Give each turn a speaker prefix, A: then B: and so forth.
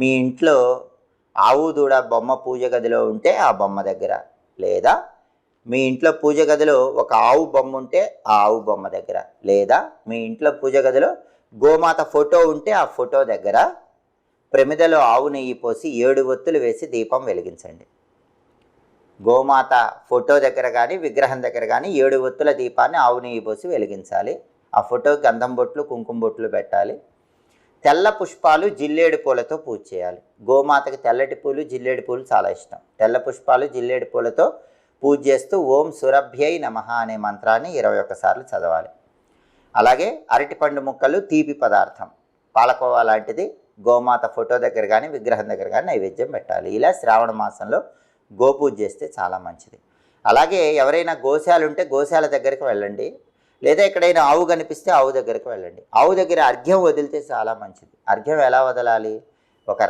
A: మీ ఇంట్లో ఆవు దూడ బొమ్మ పూజ గదిలో ఉంటే ఆ బొమ్మ దగ్గర. లేదా మీ ఇంట్లో పూజ గదిలో ఒక ఆవు బొమ్మ ఉంటే ఆ ఆవు బొమ్మ దగ్గర. లేదా మీ ఇంట్లో పూజ గదిలో గోమాత ఫోటో ఉంటే ఆ ఫోటో దగ్గర. ప్రమిదలో ఆవు నెయ్యి పోసి ఏడు ఒత్తులు వేసి దీపం వెలిగించండి. గోమాత ఫోటో దగ్గర కానీ విగ్రహం దగ్గర కానీ ఏడు ఒత్తుల దీపాన్ని ఆవు నెయ్యి పోసి వెలిగించాలి. ఆ ఫోటో గంధం బొట్లు కుంకుమ బొట్లు పెట్టాలి. తెల్ల పుష్పాలు జిల్లేడు పూలతో పూజ చేయాలి. గోమాతకి తెల్లటి పూలు జిల్లేడు పూలు చాలా ఇష్టం. తెల్ల పుష్పాలు జిల్లేడు పూలతో పూజ చేస్తూ ఓం సురభ్యై నమః అనే మంత్రాన్ని ఇరవై ఒక్కసార్లు చదవాలి. అలాగే అరటిపండు ముక్కలు తీపి పదార్థం. పాలకోవా లాంటిది గోమాత ఫోటో దగ్గర కానీ విగ్రహం దగ్గర కానీ నైవేద్యం పెట్టాలి. ఇలా శ్రావణ మాసంలో గోపూజ చేస్తే చాలా మంచిది. అలాగే ఎవరైనా గోశాలు ఉంటే గోశాల దగ్గరికి వెళ్ళండి. లేదా ఎక్కడైనా ఆవు కనిపిస్తే ఆవు దగ్గరికి వెళ్ళండి. ఆవు దగ్గర అర్ఘ్యం వదిలితే చాలా మంచిది. అర్ఘ్యం ఎలా వదలాలి? ఒక